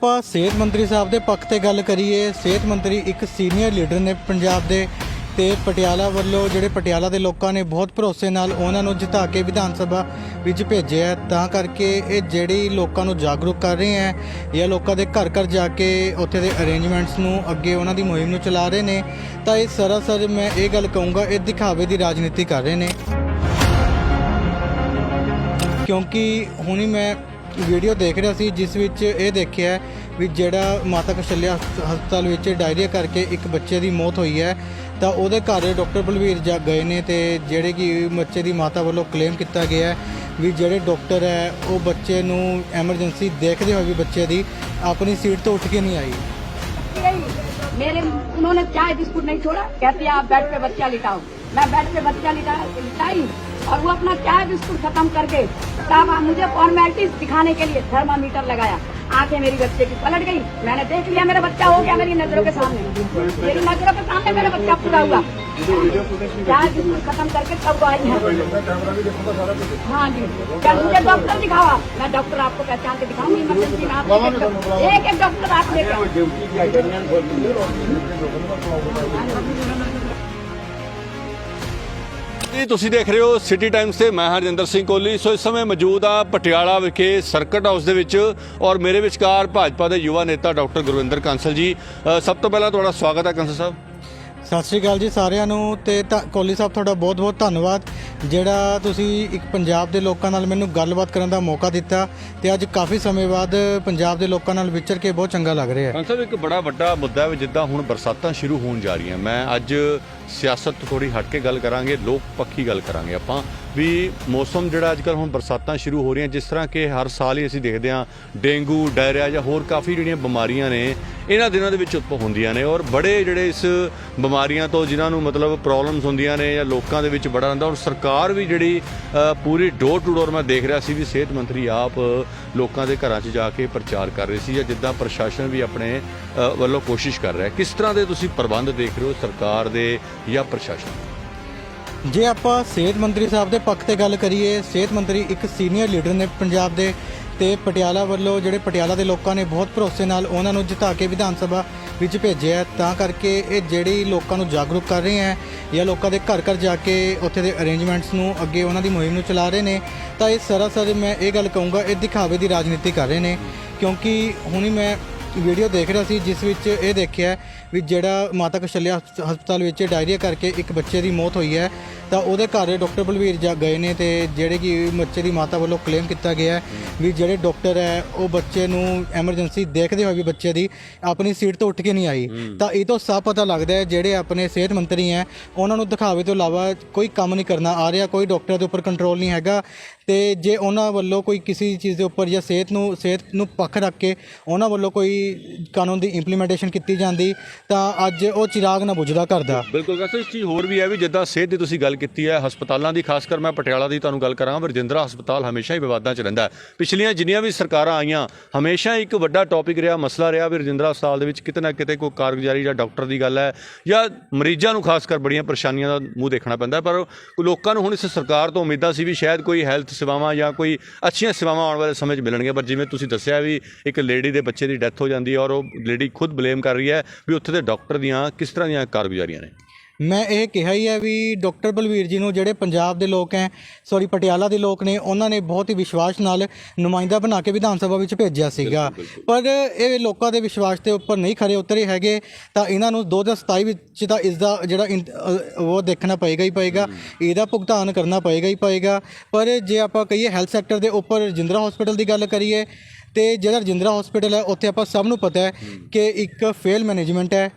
ਆਪਾਂ ਸਿਹਤ ਮੰਤਰੀ ਸਾਹਿਬ ਦੇ ਪੱਖ ਤੇ ਗੱਲ ਕਰੀਏ, ਸਿਹਤ ਮੰਤਰੀ ਇੱਕ ਸੀਨੀਅਰ ਲੀਡਰ ਨੇ ਪੰਜਾਬ ਦੇ ਤੇ ਪਟਿਆਲਾ ਵੱਲੋਂ ਜਿਹੜੇ ਪਟਿਆਲਾ ਦੇ ਲੋਕਾਂ ਨੇ ਬਹੁਤ ਭਰੋਸੇ ਨਾਲ ਉਹਨਾਂ ਨੂੰ ਜਿਤਾ ਕੇ ਵਿਧਾਨ ਸਭਾ ਵਿੱਚ ਭੇਜਿਆ ਤਾਂ ਕਰਕੇ ਇਹ ਜਿਹੜੀ ਲੋਕਾਂ ਨੂੰ ਜਾਗਰੂਕ ਕਰ ਰਹੇ ਹੈ ਜਾਂ ਲੋਕਾਂ ਦੇ ਘਰ ਘਰ ਜਾ ਕੇ ਉੱਥੇ ਦੇ ਅਰੇਂਜਮੈਂਟਸ ਨੂੰ ਅੱਗੇ ਉਹਨਾਂ ਦੀ ਮੁਹਿੰਮ ਨੂੰ ਚਲਾ ਰਹੇ ਨੇ, ਤਾਂ ਇਹ ਸਰਾਸਰ ਮੈਂ ਇਹ ਗੱਲ ਕਹੂੰਗਾ, ਇਹ ਦਿਖਾਵੇ ਦੀ ਰਾਜਨੀਤੀ ਕਰ ਰਹੇ ਨੇ। ਕਿਉਂਕਿ ਹੁਣੀ ਮੈਂ ਵੀਡੀਓ ਦੇਖ ਰਿਹਾ ਸੀ ਜਿਸ ਵਿੱਚ ਇਹ ਦੇਖਿਆ ਵੀ ਜਿਹੜਾ ਮਾਤਾ ਕਸ਼ਲਿਆ ਹਸਪ- ਹਸਪਤਾਲ ਵਿੱਚ ਡਾਇਰੀਆ ਕਰਕੇ ਇੱਕ ਬੱਚੇ ਦੀ ਮੌਤ ਹੋਈ ਹੈ ਤਾਂ ਉਹਦੇ ਘਰ ਡਾਕਟਰ ਬਲਵੀਰ ਜਾ ਗਏ ਨੇ ਤੇ ਜਿਹੜੇ ਕਿ ਬੱਚੇ ਦੀ ਮਾਤਾ ਵੱਲੋਂ ਕਲੇਮ ਕੀਤਾ ਗਿਆ ਹੈ ਵੀ ਜਿਹੜੇ ਡਾਕਟਰ ਹੈ ਉਹ ਬੱਚੇ ਨੂੰ ਐਮਰਜੈਂਸੀ ਦੇਖਦੇ ਹੋਏ ਵੀ ਬੱਚੇ ਦੀ ਆਪਣੀ ਸੀਟ ਤੋਂ ਉੱਠ ਕੇ ਨਹੀਂ ਆਈ गई मेरे उन्होंने चाय बिस्कुट नहीं छोड़ा कहती है आप बेड पे बच्चा लिटाओ मैं बेड पे बच्चा लिटा लिटाई और वो अपना चाय बिस्कुट खत्म करके तब मुझे फॉर्मेलिटीज दिखाने के लिए थर्मामीटर लगाया। आँखें मेरी बच्चे की पलट गई। मैंने देख लिया मेरा बच्चा हो गया मेरी नज़रों के सामने। मेरी नज़रों के सामने मेरा बच्चा पूरा हुआ। खत्म करके तब आई है। हाँ जी। क्या मुझे डॉक्टर दिखावा? मैं डॉक्टर आपको पहचान के दिखाऊँगी इमरजेंसी में आप एक एक डॉक्टर आप लेकर ਜੀ ਤੁਸੀਂ ਦੇਖ ਰਹੇ ਹੋ ਸਿਟੀ ਟਾਈਮਸ ਤੇ ਮੈਂ ਹਰਜਿੰਦਰ ਸਿੰਘ ਕੋਹਲੀ। ਸੋ ਇਸ ਸਮੇਂ ਮੌਜੂਦ ਆ ਪਟਿਆਲਾ ਵਿਖੇ ਸਰਕਟ ਹਾਊਸ ਦੇ ਵਿੱਚ ਔਰ ਮੇਰੇ ਵਿਚਕਾਰ ਭਾਜਪਾ ਦੇ ਯੁਵਾ ਨੇਤਾ ਡਾਕਟਰ ਗੁਰਵਿੰਦਰ ਕਾਂਸਲ ਜੀ। ਅ, ਸਭ ਤੋਂ ਪਹਿਲਾਂ ਤੁਹਾਡਾ ਸਵਾਗਤ ਹੈ ਕਾਂਸਲ ਸਾਹਿਬ। ਸਤਿ ਸ਼੍ਰੀ ਅਕਾਲ ਜੀ ਸਾਰਿਆਂ ਨੂੰ ਤੇ ਤਾਂ ਕੋਹਲੀ ਸਾਹਿਬ ਤੁਹਾਡਾ ਬਹੁਤ-ਬਹੁਤ ਧੰਨਵਾਦ। ਜਿਹੜਾ ਤੁਸੀਂ ਇੱਕ ਪੰਜਾਬ ਦੇ ਲੋਕਾਂ ਨਾਲ ਮੈਨੂੰ ਗੱਲਬਾਤ ਕਰਨ ਦਾ ਮੌਕਾ ਦਿੱਤਾ ਤੇ ਅੱਜ ਕਾਫੀ ਸਮੇਂ ਬਾਅਦ ਪੰਜਾਬ ਦੇ ਲੋਕਾਂ ਨਾਲ ਵਿਚਰ ਕੇ ਬਹੁਤ ਚੰਗਾ ਲੱਗ ਰਿਹਾ ਹੈ। ਕਾਂਸਲ ਇੱਕ ਬੜਾ ਵੱਡਾ ਮੁੱਦਾ ਹੈ ਜਿੱਦਾਂ ਹੁਣ ਬਰਸਾਤਾਂ ਸ਼ੁਰੂ ਹੋਣ ਜਾ ਰਹੀਆਂ, ਮੈਂ ਅੱਜ ਸਿਆਸਤ ਤੋਂ ਥੋੜੀ ਹਟ ਕੇ ਗੱਲ ਕਰਾਂਗੇ, ਲੋਕ ਪੱਖੀ ਗੱਲ ਕਰਾਂਗੇ ਆਪਾਂ। ਵੀ ਮੌਸਮ ਜਿਹੜਾ ਅੱਜ ਕੱਲ੍ਹ ਹੁਣ ਬਰਸਾਤਾਂ ਸ਼ੁਰੂ ਹੋ ਰਹੀਆਂ, ਜਿਸ ਤਰ੍ਹਾਂ ਕਿ ਹਰ ਸਾਲ ਹੀ ਅਸੀਂ ਦੇਖਦੇ ਹਾਂ ਡੇਂਗੂ, ਡਾਇਰੀਆ ਜਾਂ ਹੋਰ ਕਾਫੀ ਜਿਹੜੀਆਂ ਬਿਮਾਰੀਆਂ ਨੇ, ਇਹਨਾਂ ਦਿਨਾਂ ਦੇ ਵਿੱਚ ਉਤਪਵ ਹੁੰਦੀਆਂ ਨੇ ਔਰ ਬੜੇ ਜਿਹੜੇ ਇਸ ਬਿਮਾਰੀਆਂ ਤੋਂ ਜਿਨ੍ਹਾਂ ਨੂੰ ਮਤਲਬ ਪ੍ਰੋਬਲਮਸ ਹੁੰਦੀਆਂ ਨੇ ਜਾਂ ਲੋਕਾਂ ਦੇ ਵਿੱਚ ਬੜਾ ਰਹਿੰਦਾ ਔਰ ਸਰਕਾਰ ਵੀ ਜਿਹੜੀ ਪੂਰੀ ਡੋਰ ਟੂ ਡੋਰ ਮੈਂ ਦੇਖ ਰਿਹਾ ਸੀ ਵੀ ਸਿਹਤ ਮੰਤਰੀ ਆਪ ਲੋਕਾਂ ਦੇ ਘਰਾਂ 'ਚ ਜਾ ਕੇ ਪ੍ਰਚਾਰ ਕਰ ਰਹੇ ਸੀ ਜਾਂ ਜਿੱਦਾਂ ਪ੍ਰਸ਼ਾਸਨ ਵੀ ਆਪਣੇ ਵੱਲੋਂ ਕੋਸ਼ਿਸ਼ ਕਰ ਰਿਹਾ ਕਿਸ ਤਰ੍ਹਾਂ ਦੇ ਤੁਸੀਂ ਪ੍ਰਬੰਧ ਦੇਖ ਰਹੇ ਹੋ ਸਰਕਾਰ ਦੇ ਜਾਂ ਪ੍ਰਸ਼ਾਸਨ ਦੇ? ਜੇ ਆਪਾਂ ਸਿਹਤ ਮੰਤਰੀ ਸਾਹਿਬ ਦੇ ਪੱਖ ਤੇ ਗੱਲ ਕਰੀਏ, ਸਿਹਤ ਮੰਤਰੀ ਇੱਕ ਸੀਨੀਅਰ ਲੀਡਰ ਨੇ ਪੰਜਾਬ ਦੇ ਤੇ ਪਟਿਆਲਾ ਵੱਲੋਂ ਜਿਹੜੇ ਪਟਿਆਲਾ ਦੇ ਲੋਕਾਂ ਨੇ ਬਹੁਤ ਭਰੋਸੇ ਨਾਲ ਉਹਨਾਂ ਨੂੰ ਜਿਤਾ ਕੇ ਵਿਧਾਨ ਸਭਾ ਵਿੱਚ ਭੇਜਿਆ ਤਾਂ ਕਰਕੇ ਇਹ ਜਿਹੜੀ ਲੋਕਾਂ ਨੂੰ ਜਾਗਰੂਕ ਕਰ ਰਹੇ ਹੈ ਜਾਂ ਲੋਕਾਂ ਦੇ ਘਰ ਘਰ ਜਾ ਕੇ ਉੱਥੇ ਦੇ ਅਰੇਂਜਮੈਂਟਸ ਨੂੰ ਅੱਗੇ ਉਹਨਾਂ ਦੀ ਮੁਹਿੰਮ ਨੂੰ ਚਲਾ ਰਹੇ ਨੇ, ਤਾਂ ਇਹ ਸਰਾਸਰ ਮੈਂ ਇਹ ਗੱਲ ਕਹੂੰਗਾ, ਇਹ ਦਿਖਾਵੇ ਦੀ ਰਾਜਨੀਤੀ ਕਰ ਰਹੇ ਨੇ। ਕਿਉਂਕਿ ਹੁਣੀ ਮੈਂ ਵੀਡੀਓ ਦੇਖ ਰਿਹਾ ਸੀ ਜਿਸ ਵਿੱਚ ਇਹ ਦੇਖਿਆ ਵੀ ਜਿਹੜਾ ਮਾਤਾ ਕਸ਼ਲਿਆ ਹਸਪ- ਹਸਪਤਾਲ ਵਿੱਚ ਡਾਇਰੀਆ ਕਰਕੇ ਇੱਕ ਬੱਚੇ ਦੀ ਮੌਤ ਹੋਈ ਹੈ ਤਾਂ ਉਹਦੇ ਘਰ ਡਾਕਟਰ ਬਲਵੀਰ ਜਾ ਗਏ ਨੇ ਤੇ ਜਿਹੜੇ ਕਿ ਬੱਚੇ ਦੀ ਮਾਤਾ ਵੱਲੋਂ ਕਲੇਮ ਕੀਤਾ ਗਿਆ ਵੀ ਜਿਹੜੇ ਡਾਕਟਰ ਹੈ ਉਹ ਬੱਚੇ ਨੂੰ ਐਮਰਜੈਂਸੀ ਦੇਖਦੇ ਹੋਏ ਵੀ ਬੱਚੇ ਦੀ ਆਪਣੀ ਸੀਟ ਤੋਂ ਉੱਠ ਕੇ ਨਹੀਂ ਆਈ। ਤਾਂ ਇਹ ਤੋਂ ਸਾਫ਼ ਪਤਾ ਲੱਗਦਾ ਹੈ ਜਿਹੜੇ ਆਪਣੇ ਸਿਹਤ ਮੰਤਰੀ ਹੈ ਉਹਨਾਂ ਨੂੰ ਦਿਖਾਵੇ ਤੋਂ ਇਲਾਵਾ ਕੋਈ ਕੰਮ ਨਹੀਂ ਕਰਨਾ ਆ ਰਿਹਾ ਕੋਈ ਡਾਕਟਰ ਦੇ ਉੱਪਰ ਕੰਟਰੋਲ ਨਹੀਂ ਹੈਗਾ ਤੇ ਜੇ ਉਹਨਾਂ ਵੱਲੋਂ ਕੋਈ ਕਿਸੇ ਚੀਜ਼ ਦੇ ਉੱਪਰ ਜਾਂ ਸਿਹਤ ਨੂੰ ਸਿਹਤ ਨੂੰ ਪੱਖ ਰੱਖ ਕੇ ਉਹਨਾਂ ਵੱਲੋਂ ਕੋਈ ਕਾਨੂੰਨ ਦੀ ਇੰਪਲੀਮੈਂਟੇਸ਼ਨ ਕੀਤੀ ਜਾਂਦੀ, ਤਾਂ ਅੱਜ ਉਹ ਚਿਰਾਗ ਨਾ ਬੁਝਦਾ ਕਰਦਾ ਬਿਲਕੁਲ ਕਾਂਸਲ ਇੱਕ ਚੀਜ਼ ਹੋਰ ਵੀ ਹੈ ਵੀ ਜਿੱਦਾਂ ਸਿਹਤ ਦੀ ਤੁਸੀਂ ਗੱਲ ਕੀਤੀ ਹੈ, ਹਸਪਤਾਲਾਂ ਦੀ, ਖਾਸ ਕਰ ਮੈਂ ਪਟਿਆਲਾ ਦੀ ਤੁਹਾਨੂੰ ਗੱਲ ਕਰਾਂ ਪਰ ਰਜਿੰਦਰਾ ਹਸਪਤਾਲ ਹਮੇਸ਼ਾ ਹੀ ਵਿਵਾਦਾਂ 'ਚ ਰਹਿੰਦਾ ਪਿਛਲੀਆਂ ਜਿੰਨੀਆਂ ਵੀ ਸਰਕਾਰਾਂ ਆਈਆਂ, ਹਮੇਸ਼ਾ ਇੱਕ ਵੱਡਾ ਟੌਪਿਕ ਰਿਹਾ, ਮਸਲਾ ਰਿਹਾ ਵੀ ਰਜਿੰਦਰਾ ਹਸਪਤਾਲ ਦੇ ਵਿੱਚ ਕਿਤੇ ਨਾ ਕਿਤੇ ਕੋਈ ਕਾਰਗੁਜ਼ਾਰੀ ਜਾਂ ਡਾਕਟਰ ਦੀ ਗੱਲ ਹੈ, ਜਾਂ ਮਰੀਜ਼ਾਂ ਨੂੰ ਖਾਸ ਕਰ ਬੜੀਆਂ ਪਰੇਸ਼ਾਨੀਆਂ ਦਾ ਮੂੰਹ ਦੇਖਣਾ ਪੈਂਦਾ ਪਰ ਲੋਕਾਂ ਨੂੰ ਹੁਣ ਇਸ ਸਰਕਾਰ ਤੋਂ ਉਮੀਦਾਂ ਸੀ ਵੀ ਸ਼ਾਇਦ ਕੋਈ ਹੈਲਥ ਸੇਵਾਵਾਂ ਜਾਂ ਕੋਈ ਅੱਛੀਆਂ ਸੇਵਾਵਾਂ ਆਉਣ ਵਾਲੇ ਸਮੇਂ 'ਚ ਮਿਲਣਗੀਆਂ, ਪਰ ਜਿਵੇਂ ਤੁਸੀਂ ਦੱਸਿਆ ਵੀ ਇੱਕ ਲੇਡੀ ਦੇ ਬੱਚੇ ਦੀ ਡੈਥ ਹੋ ਜਾਂਦੀ ਹੈ ਔਰ ਉਹ ਲੇਡੀ ਖੁਦ ਬਲੇਮ ਕਰ ਰਹੀ ਹੈ ਵੀ ਉੱਥੇ ਦੇ ਡਾਕਟਰ ਦੀਆਂ ਕਿਸ ਤਰ੍ਹਾਂ ਦੀਆਂ ਕਾਰਗੁਜ਼ਾਰੀਆਂ ਨੇ? ਮੈਂ ਇਹ ਕਿਹਾ ਹੀ ਹੈ ਵੀ ਡਾਕਟਰ ਬਲਵੀਰ ਜੀ ਨੂੰ ਜਿਹੜੇ ਪੰਜਾਬ ਦੇ ਲੋਕ ਹੈ ਸੌਰੀ ਪਟਿਆਲਾ ਦੇ ਲੋਕ ਨੇ ਉਹਨਾਂ ਨੇ ਬਹੁਤ ਹੀ ਵਿਸ਼ਵਾਸ ਨਾਲ ਨੁਮਾਇੰਦਾ ਬਣਾ ਕੇ ਵਿਧਾਨ ਸਭਾ ਵਿੱਚ ਭੇਜਿਆ ਸੀਗਾ। ਪਰ ਇਹ ਲੋਕਾਂ ਦੇ ਵਿਸ਼ਵਾਸ ਦੇ ਉੱਪਰ ਨਹੀਂ ਖਰੇ ਉਤਰੇ ਹੈਗੇ ਤਾਂ ਇਹਨਾਂ ਨੂੰ 2027 ਵਿੱਚ ਤਾਂ ਇਸ ਦਾ ਜਿਹੜਾ ਉਹ ਦੇਖਣਾ ਪਏਗਾ ਹੀ ਪਏਗਾ ਇਹਦਾ ਭੁਗਤਾਨ ਕਰਨਾ ਪਏਗਾ ਹੀ ਪਏਗਾ। ਪਰ ਜੇ ਆਪਾਂ ਕਹੀਏ ਹੈਲਥ ਸੈਕਟਰ ਦੇ ਉੱਪਰ ਰਜਿੰਦਰਾ ਹਸਪੀਟਲ ਦੀ ਗੱਲ ਕਰੀਏ ਤੇ ਜਿਹੜਾ ਰਜਿੰਦਰਾ ਹਸਪੀਟਲ ਹੈ ਉੱਥੇ ਆਪਾਂ ਸਭ ਨੂੰ ਪਤਾ ਹੈ ਕਿ ਇੱਕ ਫੇਲ ਮੈਨੇਜਮੈਂਟ ਹੈ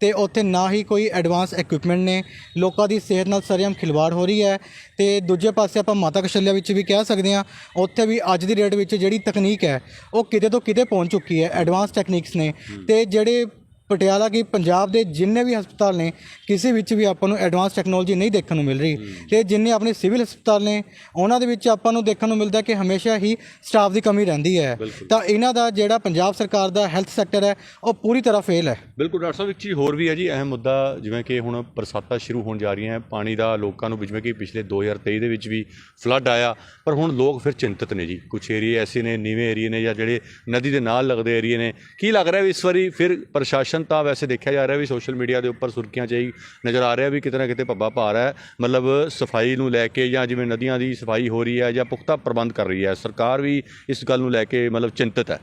ਤੇ ਉੱਥੇ ਨਾ ਹੀ ਕੋਈ ਐਡਵਾਂਸ ਇਕਵਿਪਮੈਂਟ ਨੇ। ਲੋਕਾਂ ਦੀ ਸਿਹਤ ਨਾਲ ਸਰੇਆਮ ਖਿਲਵਾੜ ਹੋ ਰਹੀ ਹੈ ਤੇ ਦੂਜੇ ਪਾਸੇ ਆਪਾਂ ਮਾਤਾ ਕਸ਼ਲਿਆ ਵਿੱਚ ਵੀ ਕਹਿ ਸਕਦੇ ਹਾਂ ਉੱਥੇ ਵੀ ਅੱਜ ਦੀ ਡੇਟ ਵਿੱਚ ਜਿਹੜੀ ਤਕਨੀਕ ਹੈ ਉਹ ਕਿਤੇ ਤੋਂ ਕਿਤੇ ਪਹੁੰਚ ਚੁੱਕੀ ਹੈ ਐਡਵਾਂਸ ਟੈਕਨੀਕਸ ਨੇ। ਤੇ ਜਿਹੜੇ ਪਟਿਆਲਾ ਕੀ ਪੰਜਾਬ ਦੇ ਜਿੰਨੇ ਵੀ ਹਸਪਤਾਲ ਨੇ ਕਿਸੇ ਵਿੱਚ ਵੀ ਆਪਾਂ ਨੂੰ ਐਡਵਾਂਸ ਟੈਕਨੋਲੋਜੀ ਨਹੀਂ ਦੇਖਣ ਨੂੰ ਮਿਲ ਰਹੀ। ਤੇ ਜਿੰਨੇ ਆਪਣੇ ਸਿਵਲ ਹਸਪਤਾਲ ਨੇ ਉਹਨਾਂ ਦੇ ਵਿੱਚ ਆਪਾਂ ਨੂੰ ਦੇਖਣ ਨੂੰ ਮਿਲਦਾ ਕਿ ਹਮੇਸ਼ਾ ਹੀ ਸਟਾਫ ਦੀ ਕਮੀ ਰਹਿੰਦੀ ਹੈ। ਤਾਂ ਇਹਨਾਂ ਦਾ ਜਿਹੜਾ ਪੰਜਾਬ ਸਰਕਾਰ ਦਾ ਹੈਲਥ ਸੈਕਟਰ ਹੈ ਉਹ ਪੂਰੀ ਤਰ੍ਹਾਂ ਫੇਲ ਹੈ। ਬਿਲਕੁਲ ਡਾਕਟਰ ਸਾਹਿਬ ਇੱਕ ਚੀਜ਼ ਹੋਰ ਵੀ ਹੈ ਜੀ ਅਹਿਮ ਮੁੱਦਾ ਜਿਵੇਂ ਕਿ ਹੁਣ ਬਰਸਾਤਾਂ ਸ਼ੁਰੂ ਹੋਣ ਜਾ ਰਹੀਆਂ ਪਾਣੀ ਦਾ ਲੋਕਾਂ ਨੂੰ ਜਿਵੇਂ ਕਿ ਪਿਛਲੇ 2023 ਦੇ ਵਿੱਚ ਵੀ ਫਲੱਡ ਆਇਆ ਪਰ ਹੁਣ ਲੋਕ ਫਿਰ ਚਿੰਤਤ ਨੇ ਜੀ। ਕੁਝ ਏਰੀਏ ਐਸੇ ਨੇ ਨੀਵੇਂ ਏਰੀਏ ਨੇ ਜਾਂ ਜਿਹੜੇ ਨਦੀ ਦੇ ਨਾਲ ਲੱਗਦੇ ਏਰੀਏ ਨੇ ਕੀ ਲੱਗ ਰਿਹਾ ਵੀ ਇਸ ਵਾਰੀ ਫਿਰ ਪ੍ਰਸ਼ਾਸਨ ਤਾਂ ਵੈਸੇ ਦੇਖਿਆ ਜਾ ਰਿਹਾ ਵੀ ਸੋਸ਼ਲ ਮੀਡੀਆ ਦੇ ਉੱਪਰ ਸੁਰਖੀਆਂ 'ਚ ਹੀ ਨਜ਼ਰ ਆ ਰਿਹਾ ਵੀ ਕਿਤੇ ਨਾ ਕਿਤੇ ਪੱਬਾ ਭਾਰ ਹੈ। ਮਤਲਬ ਸਫ਼ਾਈ ਨੂੰ ਲੈ ਕੇ ਜਾਂ ਜਿਵੇਂ ਨਦੀਆਂ ਦੀ ਸਫ਼ਾਈ ਹੋ ਰਹੀ ਹੈ ਜਾਂ ਪੁਖਤਾ ਪ੍ਰਬੰਧ ਕਰ ਰਹੀ ਹੈ। ਸਰਕਾਰ ਵੀ ਇਸ ਗੱਲ ਨੂੰ ਲੈ ਕੇ ਮਤਲਬ ਚਿੰਤਤ ਹੈ।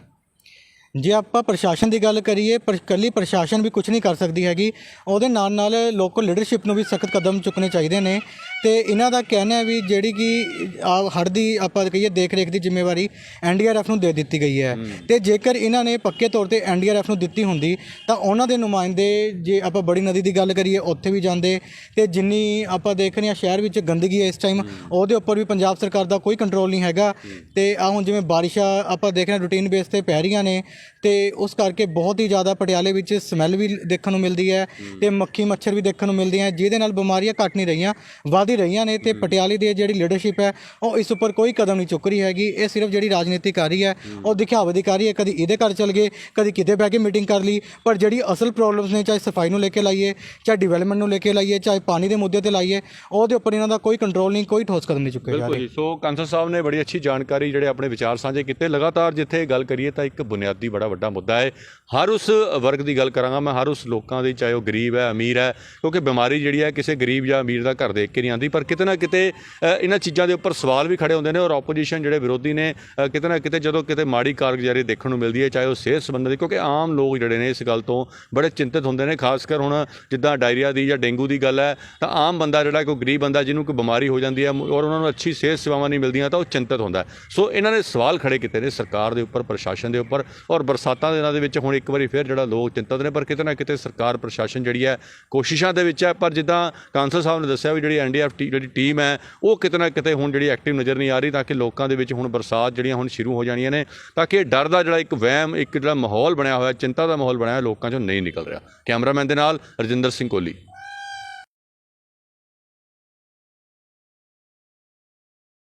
ਜੇ ਆਪਾਂ ਪ੍ਰਸ਼ਾਸਨ ਦੀ ਗੱਲ ਕਰੀਏ, ਪਰ ਇਕੱਲੀ ਪ੍ਰਸ਼ਾਸਨ ਵੀ ਕੁਝ ਨਹੀਂ ਕਰ ਸਕਦੀ ਹੈਗੀ। ਉਹਦੇ ਨਾਲ ਨਾਲ ਲੋਕਲ ਲੀਡਰਸ਼ਿਪ ਨੂੰ ਵੀ ਸਖਤ ਕਦਮ ਚੁੱਕਣੇ ਚਾਹੀਦੇ ਨੇ। ਤੇ ਇਹਨਾਂ ਦਾ ਕਹਿਣਾ ਹੈ ਵੀ ਜਿਹੜੀ ਕਿ ਆ ਹੜ੍ਹ ਦੀ ਆਪਾਂ ਕਹੀਏ ਦੇਖ ਰੇਖ ਦੀ ਜ਼ਿੰਮੇਵਾਰੀ ਐਨਡੀਆਰਐਫ ਨੂੰ ਦੇ ਦਿੱਤੀ ਗਈ ਹੈ। ਤੇ ਜੇਕਰ ਇਹਨਾਂ ਨੇ ਪੱਕੇ ਤੌਰ ਤੇ ਐਨਡੀਆਰਐਫ ਨੂੰ ਦਿੱਤੀ ਹੁੰਦੀ ਤਾਂ ਉਹਨਾਂ ਦੇ ਨੁਮਾਇੰਦੇ ਜੇ ਆਪਾਂ ਬੜੀ ਨਦੀ ਦੀ ਗੱਲ ਕਰੀਏ ਉੱਥੇ ਵੀ ਜਾਂਦੇ। ਤੇ ਜਿੰਨੀ ਆਪਾਂ ਦੇਖ ਰਹੇ ਹਾਂ ਸ਼ਹਿਰ ਵਿੱਚ ਗੰਦਗੀ ਹੈ ਇਸ ਟਾਈਮ ਉਹਦੇ ਉੱਪਰ ਵੀ ਪੰਜਾਬ ਸਰਕਾਰ ਦਾ ਕੋਈ ਕੰਟਰੋਲ ਨਹੀਂ ਹੈਗਾ। ਤੇ ਆ ਹੁਣ ਜਿਵੇਂ ਬਾਰਿਸ਼ਾਂ ਆਪਾਂ ਦੇਖ ਰਹੇ ਹਾਂ ਰੂਟੀਨ ਬੇਸ ਤੇ ਪੈ ਰਹੀਆਂ ਨੇ। ਤੇ ਉਸ ਕਰਕੇ ਬਹੁਤ ਹੀ ਜ਼ਿਆਦਾ ਪਟਿਆਲੇ ਵਿੱਚ ਸਮੈਲ ਵੀ ਦੇਖਣ ਨੂੰ ਮਿਲਦੀ ਹੈ ਤੇ ਮੱਖੀ ਮੱਛਰ ਵੀ ਦੇਖਣ ਨੂੰ ਮਿਲਦੀਆਂ ਜਿਹਦੇ ਨਾਲ ਬਿਮਾਰੀਆਂ ਘਟ ਨਹੀਂ ਰਹੀਆਂ ਵਧ ਹੀ ਰਹੀਆਂ ਨੇ ਤੇ ਪਟਿਆਲੇ ਦੀ ਜਿਹੜੀ ਲੀਡਰਸ਼ਿਪ ਹੈ ਉਹ ਇਸ ਉੱਪਰ ਕੋਈ ਕਦਮ ਨਹੀਂ ਚੁੱਕ ਰਹੀ ਹੈਗੀ ਇਹ ਸਿਰਫ ਜਿਹੜੀ ਰਾਜਨੀਤੀ ਕਰ ਰਹੀ ਹੈ। ਉਹ ਦਿਖਾਵੇ ਦੀ ਕਰ ਰਹੀ ਹੈ ਕਦੀ ਇਹਦੇ ਘਰ ਚਲ ਗਏ ਕਦੀ ਕਿਤੇ ਬਹਿ ਕੇ ਮੀਟਿੰਗ ਕਰ ਲਈ ਪਰ ਜਿਹੜੀ ਅਸਲ ਪ੍ਰੋਬਲਮਸ ਨੇ ਚਾਹੇ ਸਫ਼ਾਈ ਨੂੰ ਲੈ ਕੇ ਲਾਈਏ ਚਾਹੇ ਡਿਵੈਲਪਮੈਂਟ ਨੂੰ ਲੈ ਕੇ ਲਾਈਏ ਚਾਹੇ ਪਾਣੀ ਦੇ ਮੁੱਦੇ ਤੇ ਲਾਈਏ ਉਹਦੇ ਉੱਪਰ ਇਹਨਾਂ ਦਾ ਕੋਈ ਕੰਟਰੋਲ ਨਹੀਂ ਕੋਈ ਠੋਸ ਕਦਮ ਨਹੀਂ ਚੁੱਕੇ ਜਾ ਬਿਲਕੁਲ ਰਹੇ। ਜੀ ਸੋ ਕਾਂਸਲ ਸਾਹਿਬ ਨੇ ਬੜੀ ਅੱਛੀ ਜਾਣਕਾਰੀ ਜਿਹੜੇ ਆਪਣੇ ਵਿਚਾਰ ਸਾਂਝੇ ਕੀਤੇ ਲਗਾਤਾਰ ਜਿੱਥੇ ਗੱਲ ਕਰੀਏ ਤਾਂ ਇੱਕ ਬੁਨਿਆਦੀ ਬੜਾ ਵੱਡਾ ਮੁੱਦਾ ਹੈ। ਹਰ ਉਸ ਵਰਗ ਦੀ ਗੱਲ ਕਰਾਂਗਾ ਮੈਂ, ਹਰ ਉਸ ਲੋਕਾਂ ਦੀ, ਚਾਹੇ ਉਹ ਗਰੀਬ ਹੈ, ਅਮੀਰ ਹੈ, ਕਿਉਂਕਿ ਬਿਮਾਰੀ ਜਿਹੜੀ ਹੈ ਕਿਸੇ ਗਰੀਬ ਜਾਂ ਅਮੀਰ ਦਾ ਘਰ ਦੇਖ ਕੇ ਨਹੀਂ ਆਉਂਦੀ। ਪਰ ਕਿਤੇ ਨਾ ਕਿਤੇ ਇਹਨਾਂ ਚੀਜ਼ਾਂ ਦੇ ਉੱਪਰ ਸਵਾਲ ਵੀ ਖੜੇ ਹੁੰਦੇ ਨੇ ਔਰ ਆਪੋਜੀਸ਼ਨ ਜਿਹੜੇ ਵਿਰੋਧੀ ਨੇ ਕਿਤੇ ਨਾ ਕਿਤੇ ਜਦੋਂ ਕਿਤੇ ਮਾੜੀ ਕਾਰਗੁਜ਼ਾਰੀ ਦੇਖਣ ਨੂੰ ਮਿਲਦੀ ਹੈ, ਚਾਹੇ ਉਹ ਸਿਹਤ ਸੰਬੰਧੀ, ਕਿਉਂਕਿ ਆਮ ਲੋਕ ਜਿਹੜੇ ਨੇ ਇਸ ਗੱਲ ਤੋਂ ਬੜੇ ਚਿੰਤਤ ਹੁੰਦੇ ਨੇ, ਖਾਸ ਕਰ ਹੁਣ ਜਿੱਦਾਂ ਡਾਇਰੀਆ ਦੀ ਜਾਂ ਡੇਂਗੂ ਦੀ ਗੱਲ ਹੈ, ਤਾਂ ਆਮ ਬੰਦਾ ਜਿਹੜਾ ਕੋਈ ਗਰੀਬ ਬੰਦਾ ਜਿਹਨੂੰ ਕੋਈ ਬਿਮਾਰੀ ਹੋ ਜਾਂਦੀ ਹੈ ਔਰ ਉਹਨਾਂ ਨੂੰ ਅੱਛੀ ਸਿਹਤ ਸੇਵਾਵਾਂ ਨਹੀਂ ਮਿਲਦੀਆਂ, ਤਾਂ ਉਹ ਚਿੰਤਤ ਹੁੰਦਾ ਸੋ ਇਹਨਾਂ ਨੇ ਸਵਾਲ ਖੜੇ ਕੀਤੇ ਨੇ ਸਰਕਾਰ ਦੇ ਉੱਪਰ, ਪ੍ਰਸ਼ਾਸਨ ਦੇ ਉੱਪਰ ਔਰ ਬਰਸਾਤਾਂ ਦਿਨਾਂ ਦੇ ਵਿੱਚ ਹੁਣ ਇੱਕ ਵਾਰੀ ਫਿਰ ਜਿਹੜਾ ਲੋਕ ਚਿੰਤਤ ਨੇ, ਪਰ ਕਿਤੇ ਨਾ ਕਿਤੇ ਸਰਕਾਰ, ਪ੍ਰਸ਼ਾਸਨ ਜਿਹੜੀ ਹੈ, ਕੋਸ਼ਿਸ਼ਾਂ ਦੇ ਵਿੱਚ ਹੈ। ਪਰ ਜਿੱਦਾਂ ਕਾਂਸਲ ਸਾਹਿਬ ਨੇ ਦੱਸਿਆ ਵੀ ਜਿਹੜੀ ਐਨਡੀਐਫ ਜਿਹੜੀ ਟੀਮ ਹੈ, ਉਹ ਕਿਤੇ ਨਾ ਕਿਤੇ ਹੁਣ ਜਿਹੜੀ ਐਕਟਿਵ ਨਜ਼ਰ ਨਹੀਂ ਆ ਰਹੀ, ਤਾਂ ਕਿ ਲੋਕਾਂ ਦੇ ਵਿੱਚ ਹੁਣ ਬਰਸਾਤ ਜਿਹੜੀਆਂ ਹੁਣ ਸ਼ੁਰੂ ਹੋ ਜਾਣੀਆਂ ਨੇ, ਤਾਂ ਕਿ ਇਹ ਡਰ ਦਾ ਜਿਹੜਾ ਇੱਕ ਵਹਿਮ, ਇੱਕ ਜਿਹੜਾ ਮਾਹੌਲ ਬਣਿਆ ਹੋਇਆ, ਚਿੰਤਾ ਦਾ ਮਾਹੌਲ ਬਣਿਆ ਹੋਇਆ, ਲੋਕਾਂ ਚੋਂ ਨਹੀਂ ਨਿਕਲ ਰਿਹਾ। ਕੈਮਰਾਮੈਨ ਦੇ ਨਾਲ ਰਜਿੰਦਰ ਸਿੰਘ ਕੋਹਲੀ